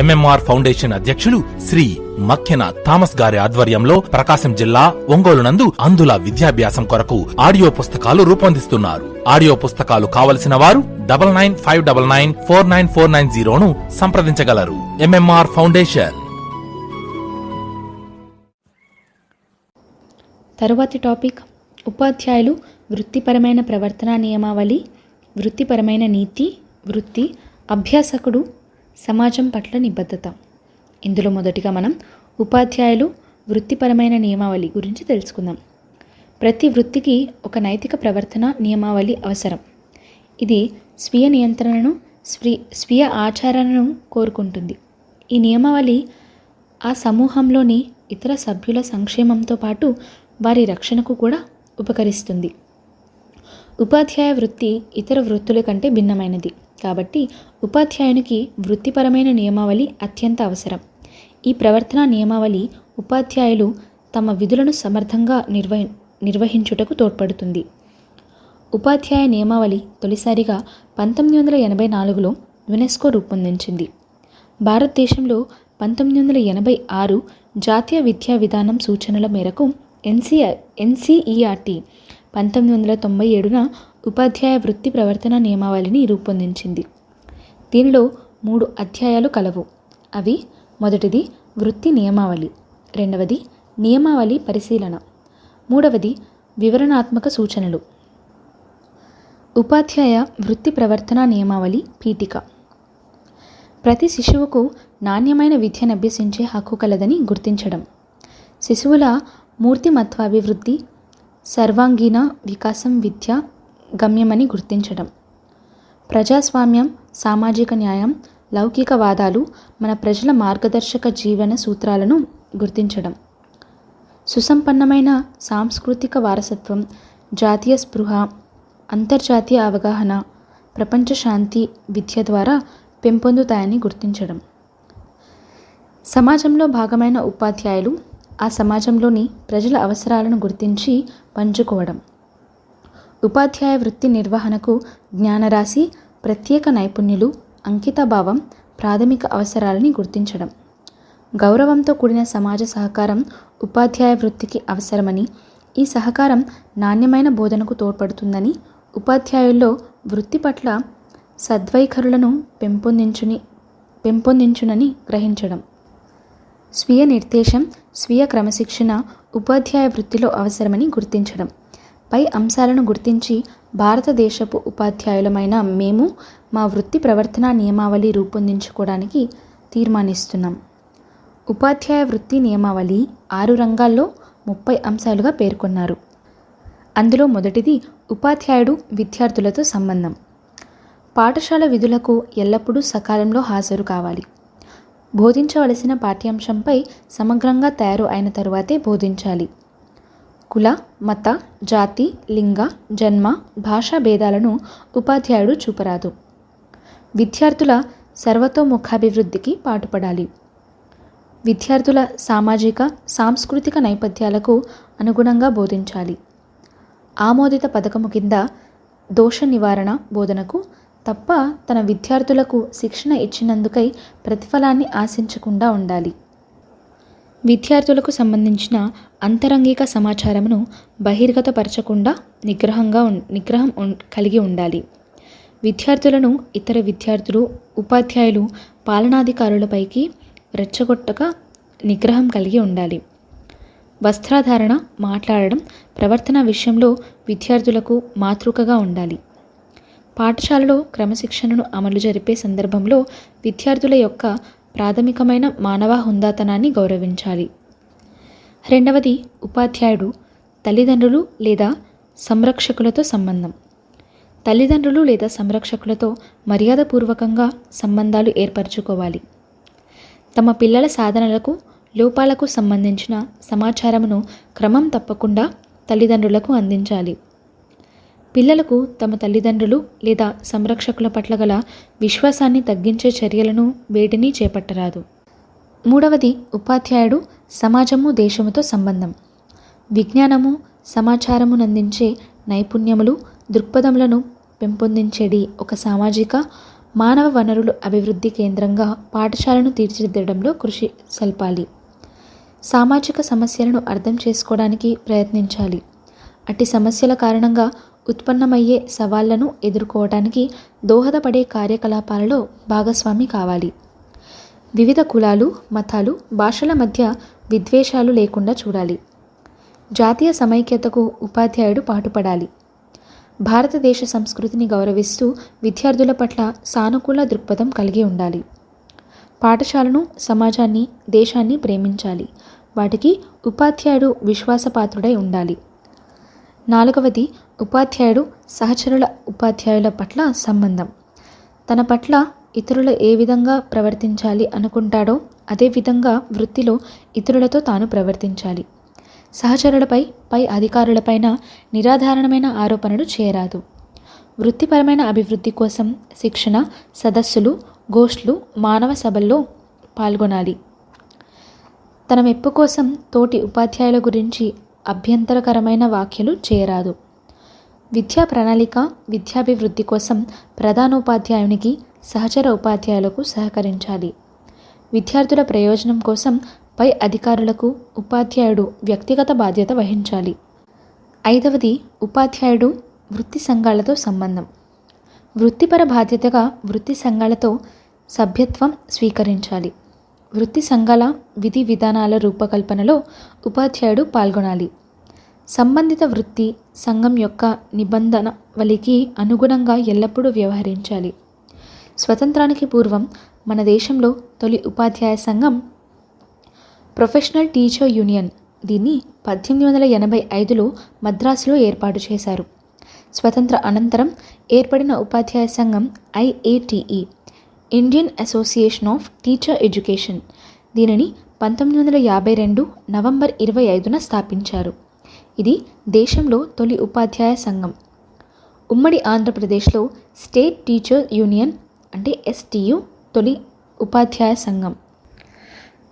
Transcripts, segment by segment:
MMR foundation అధ్యక్షులు Shri Makkena Thomas గారి ఆధ్వర్యంలో ప్రకాశం జిల్లా ఒంగోలు నందు అందుల విద్యాభ్యాసం కొరకు ఆడియో పుస్తకాలు రూపొందిస్తున్నారు. ఆడియో పుస్తకాలు కావలసిన వారు double nine five double nine four nine four nine జీరోను సంప్రదించగలరు. ఎంఎంఆర్ ఫౌండేషన్ తరువాతి టాపిక్ ఉపాధ్యాయులు వృత్తిపరమైన ప్రవర్తన నియమావళి వృత్తిపరమైన నీతి వృత్తి అభ్యాసకుడు సమాజం పట్ల నిబద్ధత. ఇందులో మొదటిగా మనం ఉపాధ్యాయులు వృత్తిపరమైన నియమావళి గురించి తెలుసుకుందాం. ప్రతి వృత్తికి ఒక నైతిక ప్రవర్తన నియమావళి అవసరం. ఇది స్వీయ నియంత్రణను స్వీ స్వీయ ఆచారణను కోరుకుంటుంది. ఈ నియమావళి ఆ సమూహంలోని ఇతర సభ్యుల సంక్షేమంతో పాటు వారి రక్షణకు కూడా ఉపకరిస్తుంది. ఉపాధ్యాయ వృత్తి ఇతర వృత్తుల కంటే భిన్నమైనది. కాబట్టి ఉపాధ్యాయునికి వృత్తిపరమైన నియమావళి అత్యంత అవసరం. ఈ ప్రవర్తన నియమావళి ఉపాధ్యాయులు తమ విధులను సమర్థంగా నిర్వ నిర్వహించుటకు తోడ్పడుతుంది. ఉపాధ్యాయ నియమావళి తొలిసారిగా పంతొమ్మిది వందల ఎనభై నాలుగులో యునెస్కో రూపొందించింది. భారతదేశంలో పంతొమ్మిది వందల ఎనభై ఆరు జాతీయ విద్యా విధానం సూచనల మేరకు ఎన్సీ ఎన్సీఈఆర్టీ పంతొమ్మిది వందల తొంభై ఏడున ఉపాధ్యాయ వృత్తి ప్రవర్తన నియమావళిని రూపొందించింది. దీనిలో మూడు అధ్యాయాలు కలవు. అవి మొదటిది వృత్తి నియమావళి రెండవది నియమావళి పరిశీలన మూడవది వివరణాత్మక సూచనలు. ఉపాధ్యాయ వృత్తి ప్రవర్తన నియమావళి పీఠిక. ప్రతి శిశువుకు నాణ్యమైన విద్యను అభ్యసించే హక్కు కలదని గుర్తించడం. శిశువుల మూర్తిమత్వాభివృద్ధి సర్వాంగీణ వికాసం విద్య గమ్యమని గుర్తించడం. ప్రజాస్వామ్యం సామాజిక న్యాయం లౌకికవాదాలు మన ప్రజల మార్గదర్శక జీవన సూత్రాలను గుర్తించడం. సుసంపన్నమైన సాంస్కృతిక వారసత్వం జాతీయ స్పృహ అంతర్జాతీయ అవగాహన ప్రపంచ శాంతి విద్య ద్వారా పెంపొందుతాయని గుర్తించడం. సమాజంలో భాగమైన ఉపాధ్యాయులు ఆ సమాజంలోని ప్రజల అవసరాలను గుర్తించి పంచుకోవడం. ఉపాధ్యాయ వృత్తి నిర్వహణకు జ్ఞానరాశి ప్రత్యేక నైపుణ్యులు అంకితభావం ప్రాథమిక అవసరాలని గుర్తించడం. గౌరవంతో కూడిన సమాజ సహకారం ఉపాధ్యాయ వృత్తికి అవసరమని ఈ సహకారం నాణ్యమైన బోధనకు తోడ్పడుతుందని ఉపాధ్యాయుల్లో వృత్తి పట్ల సద్వైఖరులను పెంపొందించుని పెంపొందించునని గ్రహించడం. స్వీయ నిర్దేశం స్వీయ క్రమశిక్షణ ఉపాధ్యాయ వృత్తిలో అవసరమని గుర్తించడం. పై అంశాలను గుర్తించి భారతదేశపు ఉపాధ్యాయులమైన మేము మా వృత్తి ప్రవర్తన నియమావళి రూపొందించుకోవడానికి తీర్మానిస్తున్నాం. ఉపాధ్యాయ వృత్తి నియమావళి ఆరు రంగాల్లో ముప్పై అంశాలుగా పేర్కొన్నారు. అందులో మొదటిది ఉపాధ్యాయుడు విద్యార్థులతో సంబంధం. పాఠశాల విధులకు ఎల్లప్పుడూ సకాలంలో హాజరు కావాలి. బోధించవలసిన పాఠ్యాంశంపై సమగ్రంగా తయారు అయిన తరువాతే బోధించాలి. కుల మత జాతి లింగ జన్మ భాషా భేదాలను ఉపాధ్యాయుడు చూపరాదు. విద్యార్థుల సర్వతోముఖాభివృద్ధికి పాటుపడాలి. విద్యార్థుల సామాజిక సాంస్కృతిక నేపథ్యాలకు అనుగుణంగా బోధించాలి. ఆమోదిత పథకము కింద దోష నివారణ బోధనకు తప్ప తన విద్యార్థులకు శిక్షణ ఇచ్చినందుకై ప్రతిఫలాన్ని ఆశించకుండా ఉండాలి. విద్యార్థులకు సంబంధించిన అంతరంగిక సమాచారమును బహిర్గతపరచకుండా నిగ్రహంగా నిగ్రహం కలిగి ఉండాలి. విద్యార్థులను ఇతర విద్యార్థులు ఉపాధ్యాయులు పాలనాధికారులపైకి రెచ్చగొట్టక నిగ్రహం కలిగి ఉండాలి. వస్త్రధారణ మాట్లాడడం ప్రవర్తన విషయంలో విద్యార్థులకు మాతృకగా ఉండాలి. పాఠశాలలో క్రమశిక్షణను అమలు జరిపే సందర్భంలో విద్యార్థుల యొక్క ప్రాథమికమైన మానవ హుందాతనాన్ని గౌరవించాలి. రెండవది ఉపాధ్యాయుడు తల్లిదండ్రులు లేదా సంరక్షకులతో సంబంధం. తల్లిదండ్రులు లేదా సంరక్షకులతో మర్యాదపూర్వకంగా సంబంధాలు ఏర్పరచుకోవాలి. తమ పిల్లల సాధనలకు లోపాలకు సంబంధించిన సమాచారమును క్రమం తప్పకుండా తల్లిదండ్రులకు అందించాలి. పిల్లలకు తమ తల్లిదండ్రులు లేదా సంరక్షకుల పట్ల గల విశ్వాసాన్ని తగ్గించే చర్యలను వేటిని చేపట్టరాదు. మూడవది ఉపాధ్యాయుడు సమాజము దేశముతో సంబంధం. విజ్ఞానము సమాచారమునందించే నైపుణ్యములు దృక్పథములను పెంపొందించేది ఒక సామాజిక మానవ వనరులు అభివృద్ధి కేంద్రంగా పాఠశాలను తీర్చిదిద్దడంలో కృషి సల్పాలి. సామాజిక సమస్యలను అర్థం చేసుకోవడానికి ప్రయత్నించాలి. అట్టి సమస్యల కారణంగా ఉత్పన్నమయ్యే సవాళ్ళను ఎదుర్కోవటానికి దోహదపడే కార్యకలాపాలలో భాగస్వామి కావాలి. వివిధ కులాలు మతాలు భాషల మధ్య విద్వేషాలు లేకుండా చూడాలి. జాతీయ సమైక్యతకు ఉపాధ్యాయుడు పాటుపడాలి. భారతదేశ సంస్కృతిని గౌరవిస్తూ విద్యార్థుల పట్ల సానుకూల దృక్పథం కలిగి ఉండాలి. పాఠశాలను సమాజాన్ని దేశాన్ని ప్రేమించాలి. వాటికి ఉపాధ్యాయుడు విశ్వాసపాత్రుడై ఉండాలి. నాలుగవది ఉపాధ్యాయుడు సహచరుల ఉపాధ్యాయుల పట్ల సంబంధం. తన పట్ల ఇతరులు ఏ విధంగా ప్రవర్తించాలి అనుకుంటాడో అదే విధంగా వృత్తిలో ఇతరులతో తాను ప్రవర్తించాలి. సహచరులపై పై అధికారులపైన నిరాధారణమైన ఆరోపణలు చేయరాదు. వృత్తిపరమైన అభివృద్ధి కోసం శిక్షణ సదస్సులు గోష్లు మానవ సభల్లో పాల్గొనాలి. తన మెప్పు కోసం తోటి ఉపాధ్యాయుల గురించి అభ్యంతరకరమైన వ్యాఖ్యలు చేయరాదు. విద్యా ప్రణాళిక విద్యాభివృద్ధి కోసం ప్రధానోపాధ్యాయునికి సహచర ఉపాధ్యాయులకు సహకరించాలి. విద్యార్థుల ప్రయోజనం కోసం పై అధికారులకు ఉపాధ్యాయుడు వ్యక్తిగత బాధ్యత వహించాలి. ఐదవది ఉపాధ్యాయుడు వృత్తి సంఘాలతో సంబంధం. వృత్తిపర బాధ్యతగా వృత్తి సంఘాలతో సభ్యత్వం స్వీకరించాలి. వృత్తి సంఘాల విధి విధానాల రూపకల్పనలో ఉపాధ్యాయుడు పాల్గొనాలి. సంబంధిత వృత్తి సంఘం యొక్క నిబంధన వలికి అనుగుణంగా ఎల్లప్పుడూ వ్యవహరించాలి. స్వతంత్రానికి పూర్వం మన దేశంలో తొలి ఉపాధ్యాయ సంఘం ప్రొఫెషనల్ టీచర్ యూనియన్. దీన్ని పద్దెనిమిది వందల ఎనభై ఐదులో మద్రాసులో ఏర్పాటు చేశారు. స్వతంత్ర అనంతరం ఏర్పడిన ఉపాధ్యాయ సంఘం IATE. Indian association of teacher education. దీనిని పంతొమ్మిది వందల యాభై రెండు నవంబర్ ఇరవై ఐదున స్థాపించారు. ఇది దేశంలో తొలి ఉపాధ్యాయ సంఘం. ఉమ్మడి ఆంధ్రప్రదేశ్లో స్టేట్ టీచర్ యూనియన్ అంటే ఎస్టీయు తొలి ఉపాధ్యాయ సంఘం.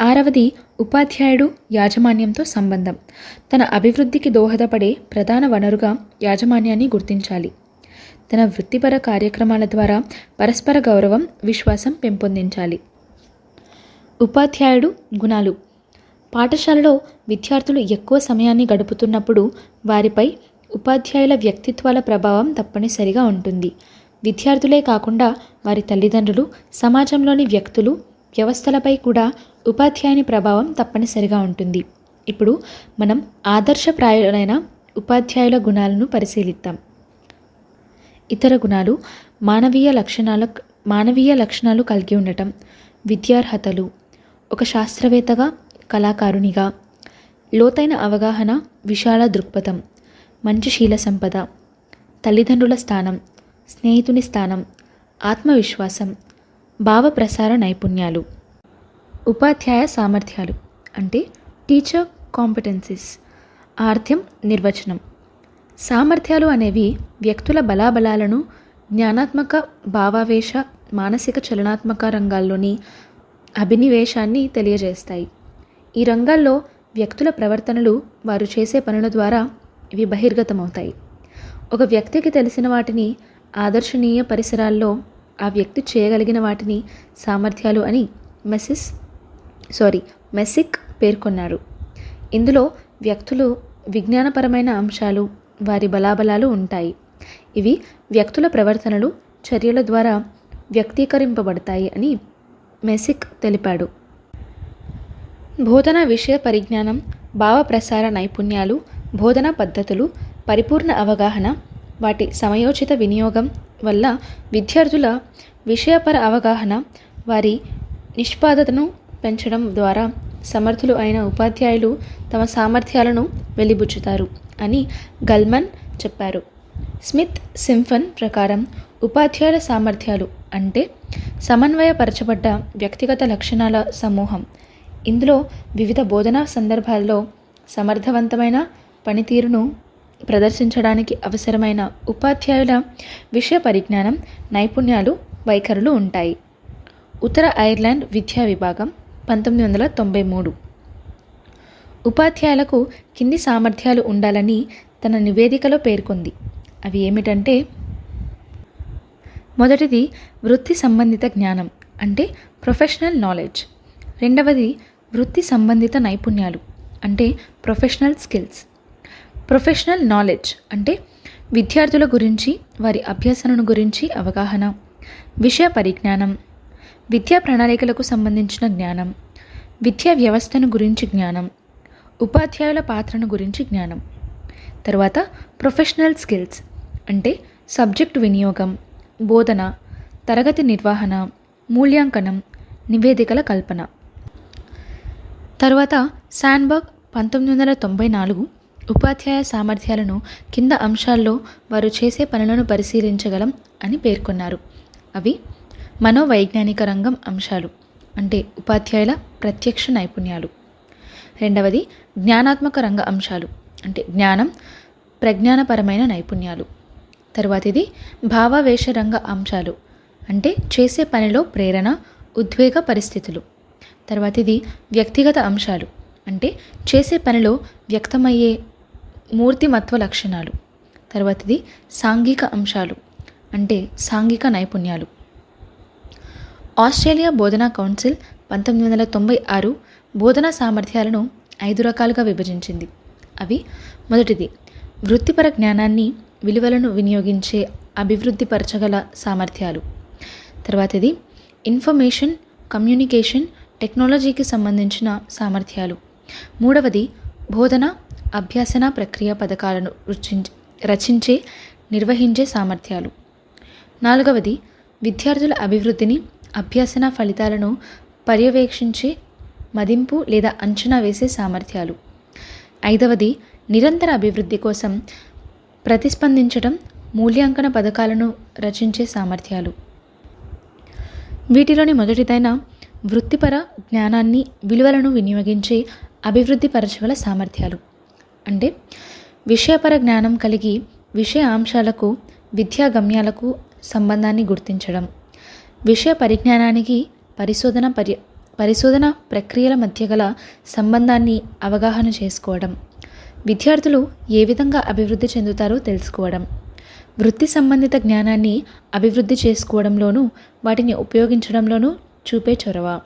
ఆరవది ఉపాధ్యాయుడు యాజమాన్యంతో సంబంధం. తన అభివృద్ధికి దోహదపడే ప్రధాన వనరుగా యాజమాన్యాన్ని గుర్తించాలి. తన వృత్తిపర కార్యక్రమాల ద్వారా పరస్పర గౌరవం విశ్వాసం పెంపొందించాలి. ఉపాధ్యాయుడు గుణాలు. పాఠశాలలో విద్యార్థులు ఎక్కువ సమయాన్ని గడుపుతున్నప్పుడు వారిపై ఉపాధ్యాయుల వ్యక్తిత్వాల ప్రభావం తప్పనిసరిగా ఉంటుంది. విద్యార్థులే కాకుండా వారి తల్లిదండ్రులు సమాజంలోని వ్యక్తులు వ్యవస్థలపై కూడా ఉపాధ్యాయుని ప్రభావం తప్పనిసరిగా ఉంటుంది. ఇప్పుడు మనం ఆదర్శప్రాయులైన ఉపాధ్యాయుల గుణాలను పరిశీలిద్దాం. ఇతర గుణాలు మానవీయ లక్షణాల మానవీయ లక్షణాలు కలిగి ఉండటం. విద్యార్హతలు. ఒక శాస్త్రవేత్తగా కళాకారునిగా. లోతైన అవగాహన విశాల దృక్పథం. మంచి శీల సంపద. తల్లిదండ్రుల స్థానం. స్నేహితుని స్థానం. ఆత్మవిశ్వాసం. భావ ప్రసార నైపుణ్యాలు. ఉపాధ్యాయ సామర్థ్యాలు. అంటే టీచర్ కాంపిటెన్సీస్. ఆర్థ్యం నిర్వచనం. సామర్థ్యాలు అనేవి వ్యక్తుల బలాబలాలను జ్ఞానాత్మక భావావేశ మానసిక చలనాత్మక రంగాల్లోని అభినివేశాన్ని తెలియజేస్తాయి. ఈ రంగాల్లో వ్యక్తుల ప్రవర్తనలు వారు చేసే పనుల ద్వారా ఇవి బహిర్గతమవుతాయి. ఒక వ్యక్తికి తెలిసిన వాటిని ఆదర్శనీయ పరిసరాల్లో ఆ వ్యక్తి చేయగలిగిన వాటిని సామర్థ్యాలు అని మెసిస్ సారీ మెసిక్ పేర్కొన్నారు. ఇందులో వ్యక్తులు విజ్ఞానపరమైన అంశాలు వారి బలాబలాలు ఉంటాయి. ఇవి వ్యక్తుల ప్రవర్తనలు చర్యల ద్వారా వ్యక్తీకరింపబడతాయి అని మెసిక్ తెలిపాడు. బోధన విషయ పరిజ్ఞానం భావ ప్రసార నైపుణ్యాలు బోధనా పద్ధతులు పరిపూర్ణ అవగాహన వాటి సమయోచిత వినియోగం వల్ల విద్యార్థుల విషయపర అవగాహన వారి నిష్పాదతను పెంచడం ద్వారా సమర్థులు అయిన ఉపాధ్యాయులు తమ సామర్థ్యాలను వెలిబుచ్చుతారు అని గల్మన్ చెప్పారు. స్మిత్ సింఫన్ ప్రకారం ఉపాధ్యాయుల సామర్థ్యాలు అంటే సమన్వయపరచబడ్డ వ్యక్తిగత లక్షణాల సమూహం. ఇందులో వివిధ బోధనా సందర్భాల్లో సమర్థవంతమైన పనితీరును ప్రదర్శించడానికి అవసరమైన ఉపాధ్యాయుల విషయ పరిజ్ఞానం నైపుణ్యాలు వైఖరులు ఉంటాయి. ఉత్తర ఐర్లాండ్ విద్యా విభాగం పంతొమ్మిది వందల తొంభై మూడు. ఉపాధ్యాయులకు కింది సామర్థ్యాలు ఉండాలని తన నివేదికలో పేర్కొంది. అవి ఏమిటంటే మొదటిది వృత్తి సంబంధిత జ్ఞానం అంటే ప్రొఫెషనల్ నాలెడ్జ్. రెండవది వృత్తి సంబంధిత నైపుణ్యాలు అంటే ప్రొఫెషనల్ స్కిల్స్. ప్రొఫెషనల్ నాలెడ్జ్ అంటే విద్యార్థుల గురించి వారి అభ్యసనను గురించి అవగాహన. విషయ పరిజ్ఞానం విద్యా ప్రణాళికలకు సంబంధించిన జ్ఞానం విద్యా వ్యవస్థను గురించి జ్ఞానం ఉపాధ్యాయుల పాత్రను గురించి జ్ఞానం. తర్వాత ప్రొఫెషనల్ స్కిల్స్ అంటే సబ్జెక్టు వినియోగం బోధన తరగతి నిర్వహణ మూల్యాంకనం నివేదికల కల్పన. తర్వాత శాన్బర్గ్ పంతొమ్మిది వందల తొంభై నాలుగు ఉపాధ్యాయ సామర్థ్యాలను కింద అంశాల్లో వారు చేసే పనులను పరిశీలించగలం అని పేర్కొన్నారు. అవి మనోవైజ్ఞానిక రంగం అంశాలు అంటే ఉపాధ్యాయుల ప్రత్యక్ష నైపుణ్యాలు. రెండవది జ్ఞానాత్మక రంగ అంశాలు అంటే జ్ఞానం ప్రజ్ఞానపరమైన నైపుణ్యాలు. తర్వాతిది భావావేశ రంగ అంశాలు అంటే చేసే పనిలో ప్రేరణ ఉద్వేగ పరిస్థితులు. తర్వాతిది వ్యక్తిగత అంశాలు అంటే చేసే పనిలో వ్యక్తమయ్యే మూర్తిమత్వ లక్షణాలు. తర్వాతిది సాంఘిక అంశాలు అంటే సాంఘిక నైపుణ్యాలు. ఆస్ట్రేలియా బోధనా కౌన్సిల్ పంతొమ్మిది వందల తొంభై ఆరు బోధనా సామర్థ్యాలను ఐదు రకాలుగా విభజించింది. అవి మొదటిది వృత్తిపర జ్ఞానాన్ని విలువలను వినియోగించే అభివృద్ధిపరచగల సామర్థ్యాలు. తర్వాతది ఇన్ఫర్మేషన్ కమ్యూనికేషన్ టెక్నాలజీకి సంబంధించిన సామర్థ్యాలు. మూడవది బోధన అభ్యాసన ప్రక్రియ పథకాలను రచించే నిర్వహించే సామర్థ్యాలు. నాలుగవది విద్యార్థుల అభివృద్ధిని అభ్యసన ఫలితాలను పర్యవేక్షించే మదింపు లేదా అంచనా వేసే సామర్థ్యాలు. ఐదవది నిరంతర అభివృద్ధి కోసం ప్రతిస్పందించడం మూల్యాంకన పథకాలను రచించే సామర్థ్యాలు. వీటిలోని మొదటిదైన వృత్తిపర జ్ఞానాన్ని విలువలను వినియోగించి అభివృద్ధి పరచగల సామర్థ్యాలు. అంటే విషయపర జ్ఞానం కలిగి విషయ అంశాలకు విద్యా గమ్యాలకు సంబంధాన్ని గుర్తించడం. విషయ పరిజ్ఞానానికి పరిశోధన పర్య పరిశోధన ప్రక్రియల మధ్య గల సంబంధాన్ని అవగాహన చేసుకోవడం. విద్యార్థులు ఏ విధంగా అభివృద్ధి చెందుతారో తెలుసుకోవడం. వృత్తి సంబంధిత జ్ఞానాన్ని అభివృద్ధి చేసుకోవడంలోనూ వాటిని ఉపయోగించడంలోనూ చూపే చొరవ.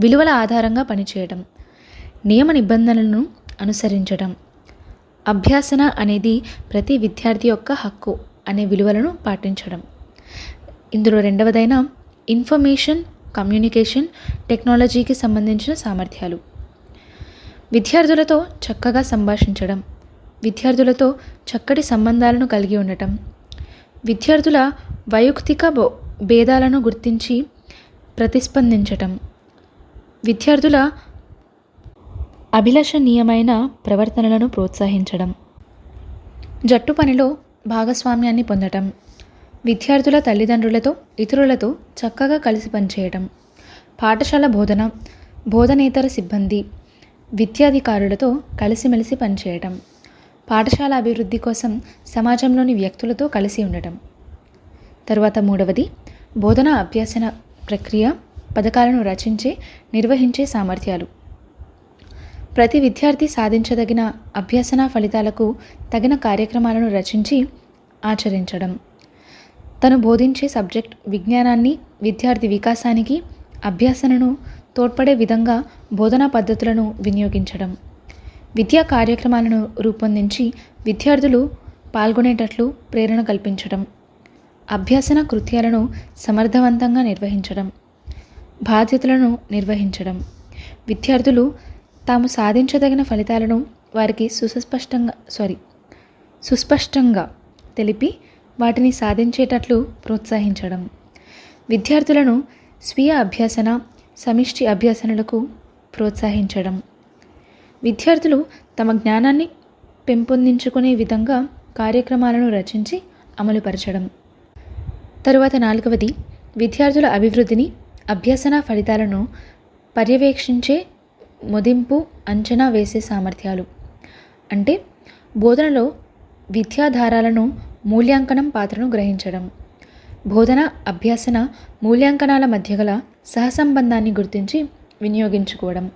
విలువల ఆధారంగా పనిచేయడం. నియమ నిబంధనలను అనుసరించడం. అభ్యాసన అనేది ప్రతి విద్యార్థి యొక్క హక్కు అనే విలువలను పాటించడం. ఇందులో రెండవదైన ఇన్ఫర్మేషన్ కమ్యూనికేషన్ టెక్నాలజీకి సంబంధించిన సామర్థ్యాలు. విద్యార్థులతో చక్కగా సంభాషించడం విద్యార్థులతో చక్కటి సంబంధాలను కలిగి ఉండటం విద్యార్థుల వైయక్తిక బో- భేదాలను గుర్తించి ప్రతిస్పందించటం విద్యార్థుల అభిలషణీయమైన ప్రవర్తనలను ప్రోత్సహించడం. జట్టు పనిలో భాగస్వామ్యాన్ని పొందటం. విద్యార్థుల తల్లిదండ్రులతో ఇతరులతో చక్కగా కలిసి పనిచేయటం. పాఠశాల బోధన బోధనేతర సిబ్బంది విద్యాధికారులతో కలిసిమెలిసి పనిచేయటం. పాఠశాల అభివృద్ధి కోసం సమాజంలోని వ్యక్తులతో కలిసి ఉండటం. తరువాత మూడవది బోధన అభ్యసన ప్రక్రియ పథకాలను రచించే నిర్వహించే సామర్థ్యాలు. ప్రతి విద్యార్థి సాధించదగిన అభ్యసన ఫలితాలకు తగిన కార్యక్రమాలను రచించి ఆచరించడం. తను బోధించే సబ్జెక్ట్ విజ్ఞానాన్ని విద్యార్థి వికాసానికి అభ్యాసనను తోడ్పడే విధంగా బోధనా పద్ధతులను వినియోగించడం. విద్యా కార్యక్రమాలను రూపొందించి విద్యార్థులు పాల్గొనేటట్లు ప్రేరణ కల్పించడం. అభ్యాసన కృత్యాలను సమర్థవంతంగా నిర్వహించడం. బాధ్యతలను నిర్వహించడం. విద్యార్థులు తాము సాధించదగిన ఫలితాలను వారికి సుస్పష్టంగా సారీ సుస్పష్టంగా తెలిపి వాటిని సాధించేటట్లు ప్రోత్సహించడం. విద్యార్థులను స్వీయ అభ్యసన సమిష్టి అభ్యసనలకు ప్రోత్సహించడం. విద్యార్థులు తమ జ్ఞానాన్ని పెంపొందించుకునే విధంగా కార్యక్రమాలను రచించి అమలుపరచడం. తరువాత నాలుగవది విద్యార్థుల అభివృద్ధిని అభ్యసన ఫలితాలను పర్యవేక్షించే మదింపు అంచనా వేసే సామర్థ్యాలు. అంటే బోధనలో విద్యాధారాలను మూల్యాంకనం పాత్రను గ్రహించడం. బోధన అభ్యాసన మూల్యాంకనాల మధ్య గల సహసంబంధాన్ని గుర్తించి వినియోగించుకోవడం.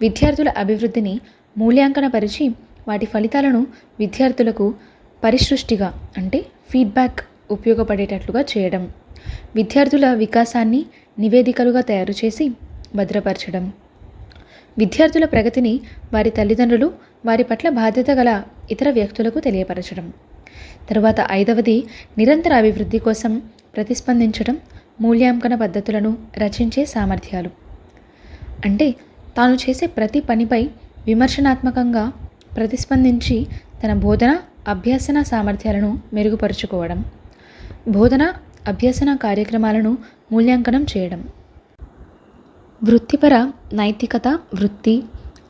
విద్యార్థుల అభివృద్ధిని మూల్యాంకనపరిచి వాటి ఫలితాలను విద్యార్థులకు పరిసృష్టిగా అంటే ఫీడ్బ్యాక్ ఉపయోగపడేటట్లుగా చేయడం. విద్యార్థుల వికాసాన్ని నివేదికలుగా తయారు చేసి భద్రపరచడం. విద్యార్థుల ప్రగతిని వారి తల్లిదండ్రులు వారి పట్ల బాధ్యత గల ఇతర వ్యక్తులకు తెలియపరచడం. తరువాత ఐదవది నిరంతర అభివృద్ధి కోసం ప్రతిస్పందించడం మూల్యాంకన పద్ధతులను రచించే సామర్థ్యాలు. అంటే తాను చేసే ప్రతి పనిపై విమర్శనాత్మకంగా ప్రతిస్పందించి తన బోధన అభ్యసన సామర్థ్యాలను మెరుగుపరుచుకోవడం బోధన అభ్యసన కార్యక్రమాలను మూల్యాంకనం చేయడం. వృత్తిపర నైతికత వృత్తి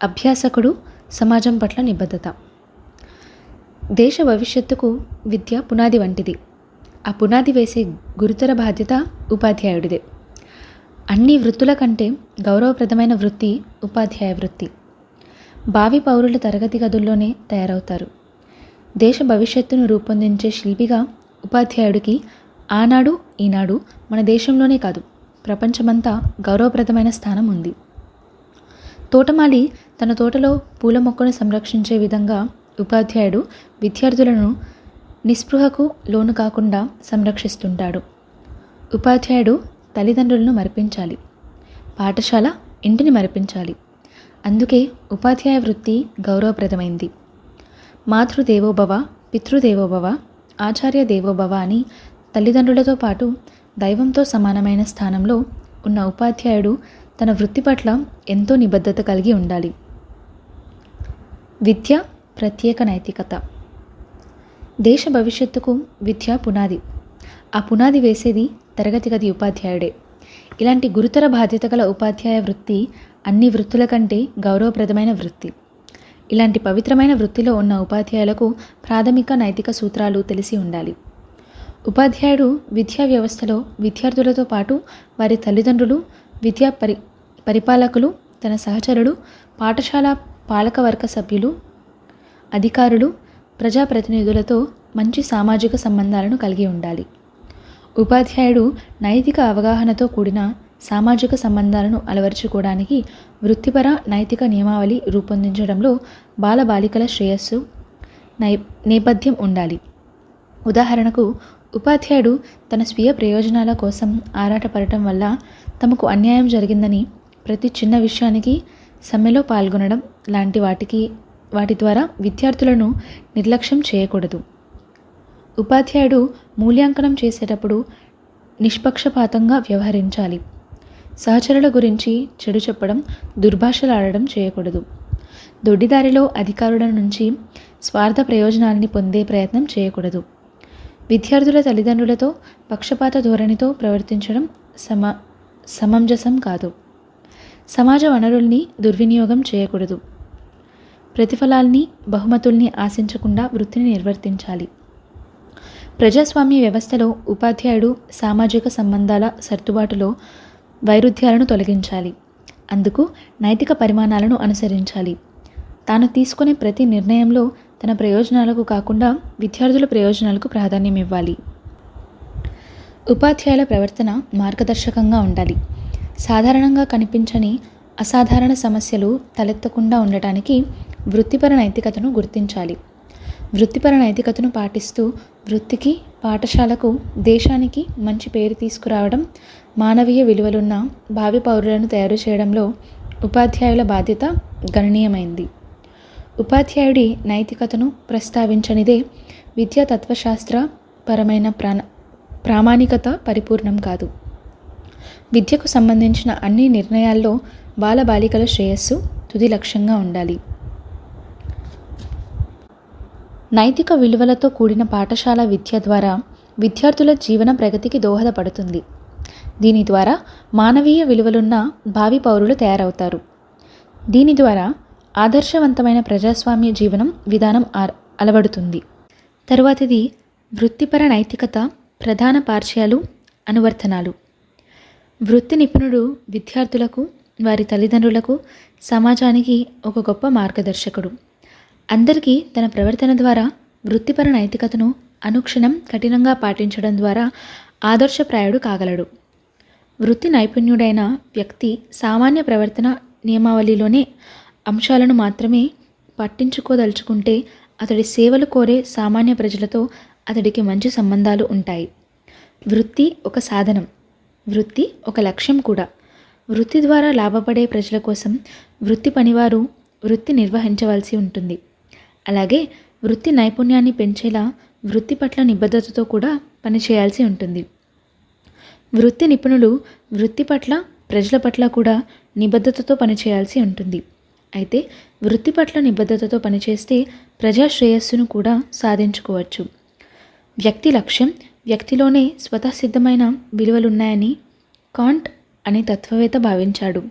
అభ్యాసకుడు సమాజం పట్ల నిబద్ధత. దేశ భవిష్యత్తుకు విద్య పునాది వంటిది. ఆ పునాది వేసే గురుతర బాధ్యత ఉపాధ్యాయుడిదే. అన్ని వృత్తుల కంటే గౌరవప్రదమైన వృత్తి ఉపాధ్యాయ వృత్తి. భావి పౌరుల తరగతి గదుల్లోనే తయారవుతారు. దేశ భవిష్యత్తును రూపొందించే శిల్పిగా ఉపాధ్యాయుడికి ఆనాడు ఈనాడు మన దేశంలోనే కాదు ప్రపంచమంతా గౌరవప్రదమైన స్థానం ఉంది. తోటమాలి తన తోటలో పూల మొక్కను సంరక్షించే విధంగా ఉపాధ్యాయుడు విద్యార్థులను నిస్పృహకు లోను కాకుండా సంరక్షిస్తుంటాడు. ఉపాధ్యాయుడు తల్లిదండ్రులను మరిపించాలి. పాఠశాల ఇంటిని మరిపించాలి. అందుకే ఉపాధ్యాయ వృత్తి గౌరవప్రదమైంది. మాతృదేవోభవ పితృదేవోభవ ఆచార్య దేవోభవ అని తల్లిదండ్రులతో పాటు దైవంతో సమానమైన స్థానంలో ఉన్న ఉపాధ్యాయుడు తన వృత్తి పట్ల ఎంతో నిబద్ధత కలిగి ఉండాలి. విద్య ప్రత్యేక నైతికత. దేశ భవిష్యత్తుకు విద్య పునాది. ఆ పునాది వేసేది తరగతి గది ఉపాధ్యాయుడే. ఇలాంటి గురుతర బాధ్యత గల ఉపాధ్యాయ వృత్తి అన్ని వృత్తుల కంటే గౌరవప్రదమైన వృత్తి. ఇలాంటి పవిత్రమైన వృత్తిలో ఉన్న ఉపాధ్యాయులకు ప్రాథమిక నైతిక సూత్రాలు తెలిసి ఉండాలి. ఉపాధ్యాయుడు విద్యా వ్యవస్థలో విద్యార్థులతో పాటు వారి తల్లిదండ్రులు విద్యా పరి పరిపాలకులు తన సహచరులు పాఠశాల పాలకవర్గ సభ్యులు అధికారులు ప్రజాప్రతినిధులతో మంచి సామాజిక సంబంధాలను కలిగి ఉండాలి. ఉపాధ్యాయుడు నైతిక అవగాహనతో కూడిన సామాజిక సంబంధాలను అలవర్చుకోవడానికి వృత్తిపర నైతిక నియమావళి రూపొందించడంలో బాలబాలికల శ్రేయస్సు నై నేపథ్యం ఉండాలి. ఉదాహరణకు ఉపాధ్యాయుడు తన స్వీయ ప్రయోజనాల కోసం ఆరాటపడటం వల్ల తమకు అన్యాయం జరిగిందని ప్రతి చిన్న విషయానికి సమ్మెలో పాల్గొనడం లాంటి వాటికి వాటి ద్వారా విద్యార్థులను నిర్లక్ష్యం చేయకూడదు. ఉపాధ్యాయుడు మూల్యాంకనం చేసేటప్పుడు నిష్పక్షపాతంగా వ్యవహరించాలి. సహచరుల గురించి చెడు చెప్పడం దుర్భాషలాడడం చేయకూడదు. దొడ్డిదారిలో అధికారుల నుంచి స్వార్థ ప్రయోజనాల్ని పొందే ప్రయత్నం చేయకూడదు. విద్యార్థుల తల్లిదండ్రులతో పక్షపాత ధోరణితో ప్రవర్తించడం సమ సమంజసం కాదు. సమాజ వనరుల్ని దుర్వినియోగం చేయకూడదు. ప్రతిఫలాల్ని బహుమతుల్ని ఆశించకుండా వృత్తిని నిర్వర్తించాలి. ప్రజాస్వామ్య వ్యవస్థలో ఉపాధ్యాయుడు సామాజిక సంబంధాల సర్దుబాటులో వైరుధ్యాలను తొలగించాలి. అందుకు నైతిక పరిమాణాలను అనుసరించాలి. తాను తీసుకునే ప్రతి నిర్ణయంలో తన ప్రయోజనాలకు కాకుండా విద్యార్థుల ప్రయోజనాలకు ప్రాధాన్యం ఇవ్వాలి. ఉపాధ్యాయుల ప్రవర్తన మార్గదర్శకంగా ఉండాలి. సాధారణంగా కనిపించని అసాధారణ సమస్యలు తలెత్తకుండా ఉండటానికి వృత్తిపర నైతికతను గుర్తించాలి. వృత్తిపర నైతికతను పాటిస్తూ వృత్తికి పాఠశాలకు దేశానికి మంచి పేరు తీసుకురావడం మానవీయ విలువలున్న భావి పౌరులను తయారు చేయడంలో ఉపాధ్యాయుల బాధ్యత గణనీయమైంది. ఉపాధ్యాయుడి నైతికతను ప్రస్తావించనిదే విద్యా తత్వశాస్త్ర పరమైన ప్రాణ ప్రామాణికత పరిపూర్ణం కాదు. విద్యకు సంబంధించిన అన్ని నిర్ణయాల్లో బాలబాలికల శ్రేయస్సు తుది లక్ష్యంగా ఉండాలి. నైతిక విలువలతో కూడిన పాఠశాల విద్య ద్వారా విద్యార్థుల జీవన ప్రగతికి దోహదపడుతుంది. దీని ద్వారా మానవీయ విలువలున్న భావి పౌరులు తయారవుతారు. దీని ద్వారా ఆదర్శవంతమైన ప్రజాస్వామ్య జీవనం విధానం అలవడుతుంది. తరువాతిది వృత్తిపర నైతికత ప్రధాన పార్శ్యాలు అనువర్తనాలు. వృత్తి నిపుణుడు విద్యార్థులకు వారి తల్లిదండ్రులకు సమాజానికి ఒక గొప్ప మార్గదర్శకుడు. అందరికీ తన ప్రవర్తన ద్వారా వృత్తిపర నైతికతను అనుక్షణం కఠినంగా పాటించడం ద్వారా ఆదర్శప్రాయుడు కాగలడు. వృత్తి నైపుణ్యుడైన వ్యక్తి సామాన్య ప్రవర్తన నియమావళిలోనే అంశాలను మాత్రమే పట్టించుకోదలుచుకుంటే అతడి సేవలు కోరే సామాన్య ప్రజలతో అతడికి మంచి సంబంధాలు ఉంటాయి. వృత్తి ఒక సాధనం. వృత్తి ఒక లక్ష్యం కూడా. వృత్తి ద్వారా లాభపడే ప్రజల కోసం వృత్తి పనివారు వృత్తి నిర్వహించవలసి ఉంటుంది. అలాగే వృత్తి నైపుణ్యాన్ని పెంచేలా వృత్తి పట్ల నిబద్ధతతో కూడా పనిచేయాల్సి ఉంటుంది. వృత్తి నిపుణులు వృత్తి పట్ల ప్రజల పట్ల కూడా నిబద్ధతతో పనిచేయాల్సి ఉంటుంది. అయితే వృత్తి పట్ల నిబద్ధతతో పనిచేస్తే ప్రజా శ్రేయస్సును కూడా సాధించుకోవచ్చు. వ్యక్తి లక్ష్యం వ్యక్తిలోనే స్వతసిద్ధమైన విలువలున్నాయని కాంట్ అనే తత్వవేత్త భావించాడు.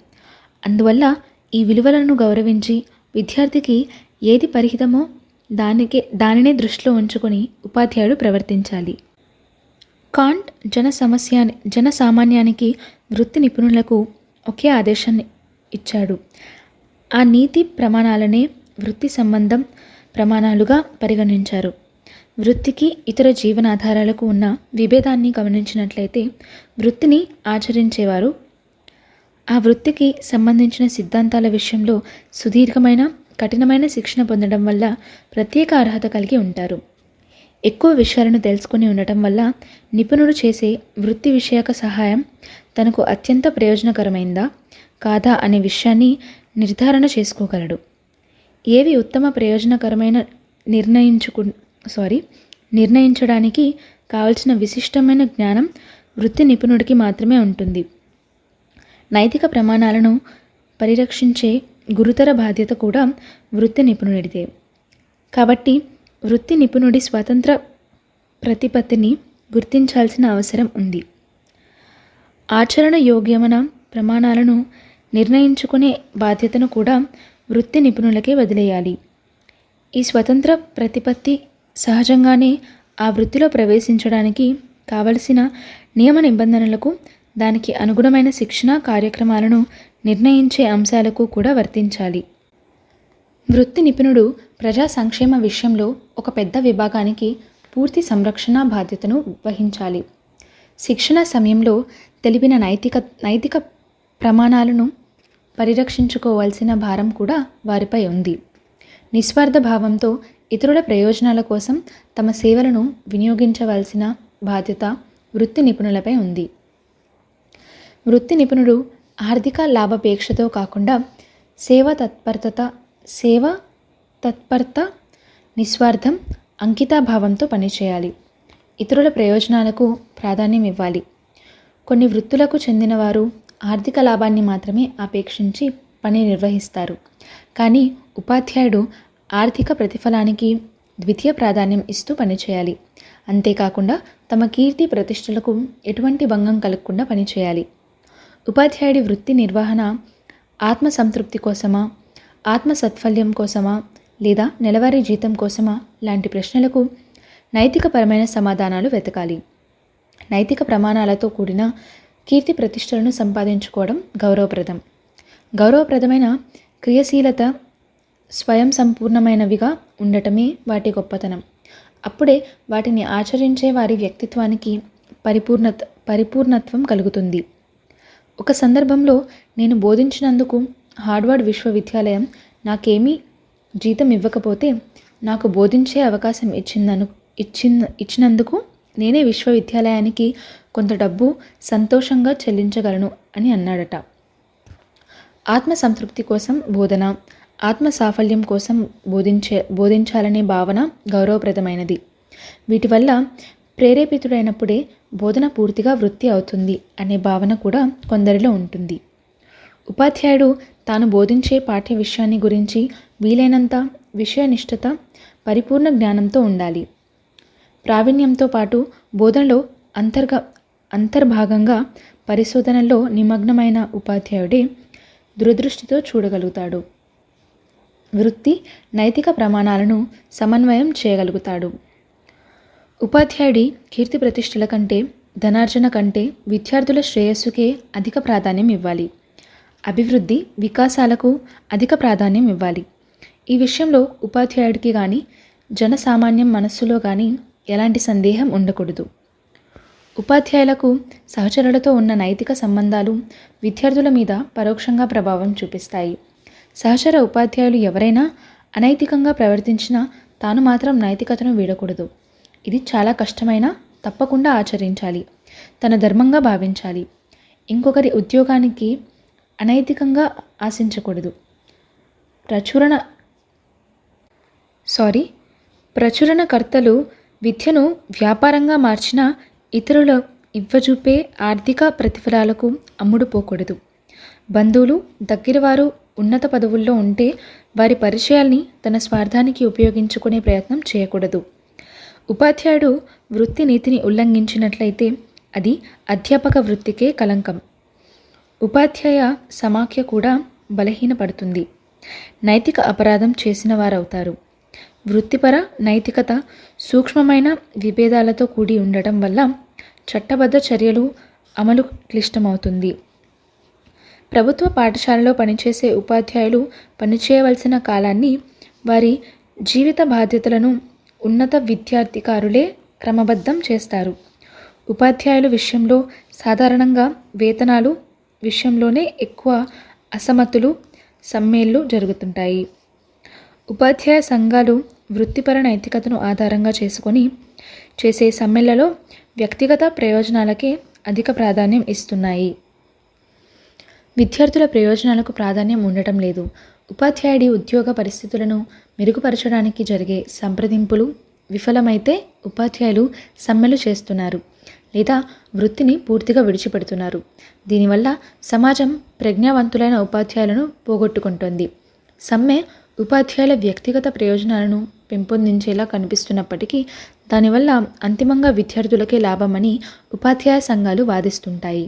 అందువల్ల ఈ విలువలను గౌరవించి విద్యార్థికి ఏది పరిహితమో దానికే దానినే దృష్టిలో ఉంచుకొని ఉపాధ్యాయుడు ప్రవర్తించాలి. కాంట్ జన సమస్య జన సామాన్యానికి వృత్తి నిపుణులకు ఒకే ఆదేశాన్ని ఇచ్చాడు. ఆ నీతి ప్రమాణాలనే వృత్తి సంబంధం ప్రమాణాలుగా పరిగణించారు. వృత్తికి ఇతర జీవనాధారాలకు ఉన్న విభేదాన్ని గమనించినట్లయితే వృత్తిని ఆచరించేవారు. ఆ వృత్తికి సంబంధించిన సిద్ధాంతాల విషయంలో సుదీర్ఘమైన కఠినమైన శిక్షణ పొందడం వల్ల ప్రత్యేక అర్హత కలిగి ఉంటారు. ఎక్కువ విషయాలను తెలుసుకుని ఉండటం వల్ల నిపుణుడు చేసే వృత్తి విషయక సహాయం తనకు అత్యంత ప్రయోజనకరమైందా కాదా అనే విషయాన్ని నిర్ధారణ చేసుకోగలడు. ఏవి ఉత్తమ ప్రయోజనకరమైన నిర్ణయించుకు సారీ నిర్ణయించడానికి కావలసిన విశిష్టమైన జ్ఞానం వృత్తి నిపుణుడికి మాత్రమే ఉంటుంది. నైతిక ప్రమాణాలను పరిరక్షించే గురుతర బాధ్యత కూడా వృత్తి నిపుణుడిదే. కాబట్టి వృత్తి నిపుణుడి స్వతంత్ర ప్రతిపత్తిని గుర్తించాల్సిన అవసరం ఉంది. ఆచరణ యోగ్యమైన ప్రమాణాలను నిర్ణయించుకునే బాధ్యతను కూడా వృత్తి నిపుణులకే వదిలేయాలి. ఈ స్వతంత్ర ప్రతిపత్తి సహజంగానే ఆ వృత్తిలో ప్రవేశించడానికి కావలసిన నియమ నిబంధనలకు దానికి అనుగుణమైన శిక్షణ కార్యక్రమాలను నిర్ణయించే అంశాలకు కూడా వర్తించాలి. వృత్తి నిపుణుడు ప్రజా సంక్షేమ విషయంలో ఒక పెద్ద విభాగానికి పూర్తి సంరక్షణ బాధ్యతను వహించాలి. శిక్షణ సమయంలో తెలిపిన నైతిక నైతిక ప్రమాణాలను పరిరక్షించుకోవాల్సిన భారం కూడా వారిపై ఉంది. నిస్వార్థ భావంతో ఇతరుల ప్రయోజనాల కోసం తమ సేవలను వినియోగించవలసిన బాధ్యత వృత్తి నిపుణులపై ఉంది. వృత్తి నిపుణుడు ఆర్థిక లాభాపేక్షతో కాకుండా సేవ తత్పరత సేవ తత్పరత నిస్వార్థం అంకితాభావంతో పనిచేయాలి. ఇతరుల ప్రయోజనాలకు ప్రాధాన్యం ఇవ్వాలి. కొన్ని వృత్తులకు చెందినవారు ఆర్థిక లాభాన్ని మాత్రమే అపేక్షించి పని నిర్వహిస్తారు. కానీ ఉపాధ్యాయుడు ఆర్థిక ప్రతిఫలానికి ద్వితీయ ప్రాధాన్యం ఇస్తూ పనిచేయాలి. అంతేకాకుండా తమ కీర్తి ప్రతిష్టలకు ఎటువంటి భంగం కలగకుండా పనిచేయాలి. ఉపాధ్యాయుడి వృత్తి నిర్వహణ ఆత్మ సంతృప్తి కోసమా ఆత్మ సత్ఫల్యం కోసమా లేదా నెలవారీ జీతం కోసమా? లాంటి ప్రశ్నలకు నైతికపరమైన సమాధానాలు వెతకాలి. నైతిక ప్రమాణాలతో కూడిన కీర్తి ప్రతిష్టలను సంపాదించుకోవడం గౌరవప్రదం. గౌరవప్రదమైన క్రియాశీలత స్వయం సంపూర్ణమైనవిగా ఉండటమే వాటి గొప్పతనం. అప్పుడే వాటిని ఆచరించే వారి వ్యక్తిత్వానికి పరిపూర్ణత పరిపూర్ణత్వం కలుగుతుంది. ఒక సందర్భంలో నేను బోధించినందుకు హార్వర్డ్ విశ్వవిద్యాలయం నాకేమీ జీతం ఇవ్వకపోతే నాకు బోధించే అవకాశం ఇచ్చిందను ఇచ్చిన ఇచ్చినందుకు నేనే విశ్వవిద్యాలయానికి కొంత డబ్బు సంతోషంగా చెల్లించగలను అని అన్నాడట. ఆత్మ సంతృప్తి కోసం బోధన ఆత్మ సాఫల్యం కోసం బోధించే బోధించాలనే భావన గౌరవప్రదమైనది. వీటి వల్ల ప్రేరేపితుడైనప్పుడే బోధన పూర్తిగా వృత్తి అవుతుంది అనే భావన కూడా కొందరిలో ఉంటుంది. ఉపాధ్యాయుడు తాను బోధించే పాఠ్య విషయాన్ని గురించి వీలైనంత విషయనిష్టత పరిపూర్ణ జ్ఞానంతో ఉండాలి. ప్రావీణ్యంతో పాటు బోధనలో అంతర్గ అంతర్భాగంగా పరిశోధనలో నిమగ్నమైన ఉపాధ్యాయుడే దురదృష్టితో చూడగలుగుతాడు. వృత్తి నైతిక ప్రమాణాలను సమన్వయం చేయగలుగుతాడు. ఉపాధ్యాయుడి కీర్తి ప్రతిష్టల కంటే ధనార్జన కంటే విద్యార్థుల శ్రేయస్సుకే అధిక ప్రాధాన్యం ఇవ్వాలి. అభివృద్ధి వికాసాలకు అధిక ప్రాధాన్యం ఇవ్వాలి. ఈ విషయంలో ఉపాధ్యాయుడికి కానీ జనసామాన్యం మనస్సులో కానీ ఎలాంటి సందేహం ఉండకూడదు. ఉపాధ్యాయులకు సహచరులతో ఉన్న నైతిక సంబంధాలు విద్యార్థుల మీద పరోక్షంగా ప్రభావం చూపిస్తాయి. సహచర ఉపాధ్యాయులు ఎవరైనా అనైతికంగా ప్రవర్తించినా తాను మాత్రం నైతికతను వీడకూడదు. ఇది చాలా కష్టమైన తప్పకుండా ఆచరించాలి. తన ధర్మంగా భావించాలి. ఇంకొకరి ఉద్యోగానికి అనైతికంగా ఆశించకూడదు. ప్రచురణ సారీ ప్రచురణకర్తలు విద్యను వ్యాపారంగా మార్చిన ఇతరుల ఇవ్వజూపే ఆర్థిక ప్రతిఫలాలకు అమ్ముడుపోకూడదు. బంధువులు దగ్గరవారు ఉన్నత పదవుల్లో ఉంటే వారి పరిచయాల్ని తన స్వార్థానికి ఉపయోగించుకునే ప్రయత్నం చేయకూడదు. ఉపాధ్యాయుడు వృత్తి నీతిని ఉల్లంఘించినట్లయితే అది అధ్యాపక వృత్తికే కలంకం ఉపాధ్యాయ సమాఖ్య కూడా బలహీనపడుతుంది. నైతిక అపరాధం చేసిన వారవుతారు. వృత్తిపర నైతికత సూక్ష్మమైన విభేదాలతో కూడి ఉండటం వల్ల చట్టబద్ధ చర్యలు అమలు క్లిష్టమవుతుంది. ప్రభుత్వ పాఠశాలలో పనిచేసే ఉపాధ్యాయులు పనిచేయవలసిన కాలాన్ని వారి జీవిత బాధ్యతలను ఉన్నత విద్యాధికారులే క్రమబద్ధం చేస్తారు. ఉపాధ్యాయుల విషయంలో సాధారణంగా వేతనాలు విషయంలోనే ఎక్కువ అసమతులు సమ్మేళ్ళు జరుగుతుంటాయి. ఉపాధ్యాయ సంఘాలు వృత్తిపర నైతికతను ఆధారంగా చేసుకొని చేసే సమ్మెలలో వ్యక్తిగత ప్రయోజనాలకే అధిక ప్రాధాన్యం ఇస్తున్నాయి. విద్యార్థుల ప్రయోజనాలకు ప్రాధాన్యం ఉండటం లేదు. ఉపాధ్యాయుడి ఉద్యోగ పరిస్థితులను మెరుగుపరచడానికి జరిగే సంప్రదింపులు విఫలమైతే ఉపాధ్యాయులు సమ్మెలు చేస్తున్నారు లేదా వృత్తిని పూర్తిగా విడిచిపెడుతున్నారు. దీనివల్ల సమాజం ప్రజ్ఞావంతులైన ఉపాధ్యాయులను పోగొట్టుకుంటోంది. సమ్మె ఉపాధ్యాయుల వ్యక్తిగత ప్రయోజనాలను పెంపొందించేలా కనిపిస్తున్నప్పటికీ దానివల్ల అంతిమంగా విద్యార్థులకే లాభమని ఉపాధ్యాయ సంఘాలు వాదిస్తుంటాయి.